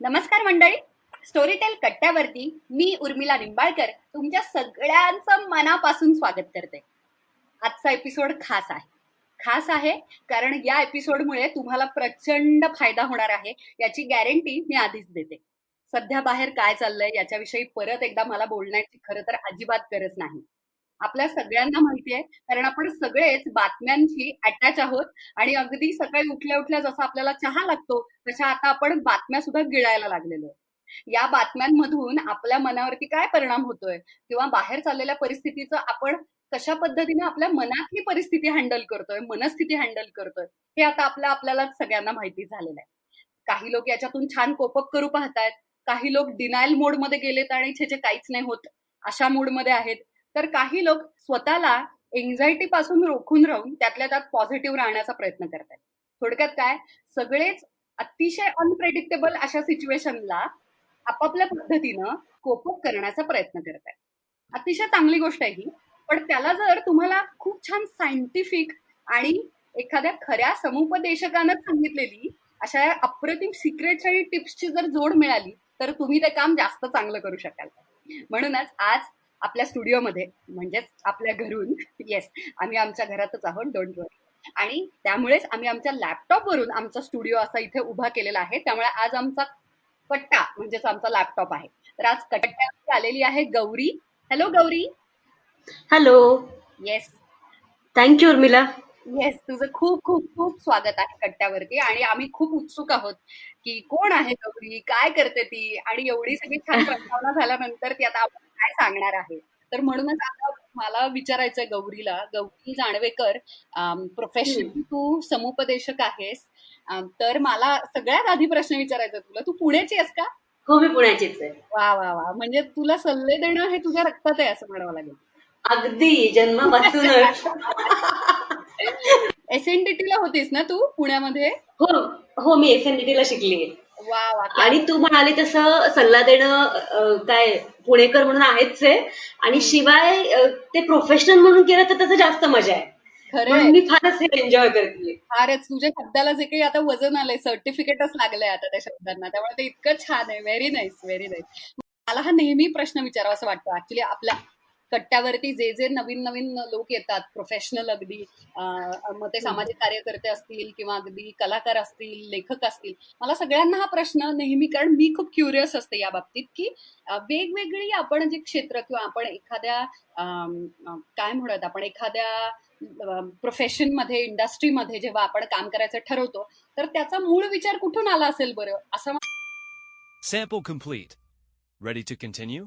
नमस्कार मंडळी. स्टोरीटेल कट्ट्यावरती मी उर्मिला निंबाळकर तुमच्या सगळ्यांचं मनापासून स्वागत करते. आजचा एपिसोड खास आहे. खास आहे कारण या एपिसोडमुळे तुम्हाला प्रचंड फायदा होणार आहे याची गॅरंटी मी आधीच देते. सध्या बाहेर काय चाललंय याच्याविषयी परत एकदा मला बोलण्याची खरं तर अजिबात गरज नाही. आपल्या सगळ्यांना माहिती आहे. कारण आपण सगळेच बातम्यांशी अटॅच आहोत. आणि अगदी सकाळी उठल्या उठल्या जसा आपल्याला चहा लागतो तशा आता आपण बातम्या सुद्धा गिळायला लागलेलो आहे. या बातम्यांमधून आपल्या मनावरती काय परिणाम होतोय? किंवा बाहेर चाललेल्या परिस्थितीचं आपण कशा पद्धतीने आपल्या मनातली परिस्थिती हँडल करतोय मनस्थिती हँडल करतोय हे आता आपल्या आपल्याला सगळ्यांना माहिती झालेलं आहे. काही लोक याच्यातून छान कोपअप करू पाहतायत. काही लोक डिनायल मोडमध्ये गेलेत आणि छे काहीच नाही होत. अशा मूडमध्ये आहेत. तर काही लोक स्वतःला एन्झायटी पासून रोखून राहून त्यातल्या त्यात पॉझिटिव्ह राहण्याचा प्रयत्न करतात थोडक्यात काय? सगळेच अतिशय अनप्रेडिक्टेबल अशा सिच्युएशनला आपापल्या पद्धतीनं कोपअप करण्याचा प्रयत्न करतात अतिशय चांगली गोष्ट आहे ही. पण त्याला जर तुम्हाला खूप छान सायंटिफिक आणि एखाद्या खऱ्या समुपदेशकानं सांगितलेली अशा अप्रतिम सिक्रेट्स आणि टिप्सची जर जोड मिळाली तर तुम्ही ते काम जास्त चांगलं करू शकाल. म्हणूनच आज आपल्या स्टुडिओमध्ये म्हणजेच आपल्या घरून. येस आम्ही आमच्या घरातच आहोत डोंट वरी आणि त्यामुळेच आम्ही आमच्या लॅपटॉपवरून आमचा स्टुडिओ असा इथे उभा केलेला आहे. त्यामुळे आज आमचा कट्टा म्हणजेच आमचा लॅपटॉप आहे. तर आज कट्ट्यावरती आलेली आहे Gauri. Hello Gauri. Hello yes thank you Urmila yes तुझं खूप खूप खूप स्वागत आहे कट्ट्यावरती. आणि आम्ही खूप उत्सुक आहोत की कोण आहे गौरी? काय करते ती? आणि एवढी सगळी छान प्रस्तावना झाल्यानंतर ती आता आपण काय सांगणार आहे? तर म्हणूनच आता मला विचारायचंय गौरीला. गौरी जाणवेकर प्रोफेशनल तू समुपदेशक आहेस. तर मला सगळ्यात आधी प्रश्न विचारायचा तुला. तू पुण्याची आहेस का? हो मी पुण्याचीच आहे. वा वा वा. म्हणजे तुला सल्ले देणं हे तुझ्या रक्तात आहे असं म्हणावं लागेल. अगदी. जन्मापासूनच. एस एन डी ला होतीस ना तू पुण्यामध्ये? हो हो मी एस एन डी ला शिकली. वा वा. आणि तू म्हणाली तसं सल्ला देणं काय पुणेकर म्हणून आहेच आहे आणि शिवाय ते प्रोफेशनल म्हणून केलं तर त्याचं जास्त मजा आहे. म्हणून मी फारच हे एन्जॉय करते फारच. तुझ्या शब्दाला जे काही आता वजन आलंय सर्टिफिकेटच लागलंय आता त्या शब्दांना. त्यामुळे ते इतकं छान आहे. व्हेरी नाईस व्हेरी नाईस मला हा नेहमी प्रश्न विचारावा असं वाटतं. ऍक्च्युली आपल्या कट्ट्यावरती जे जे नवीन नवीन लोक येतात प्रोफेशनल अगदी मग ते सामाजिक कार्यकर्ते असतील किंवा अगदी कलाकार असतील लेखक असतील मला सगळ्यांना हा प्रश्न नेहमी कारण मी खूप क्युरियस असते या बाबतीत की वेगवेगळी आपण जे क्षेत्र किंवा आपण एखाद्या काय म्हणत आपण एखाद्या प्रोफेशनमध्ये इंडस्ट्रीमध्ये जेव्हा आपण काम करायचं ठरवतो तर त्याचा मूळ विचार कुठून आला असेल बरं असं Sample complete. Ready to continue?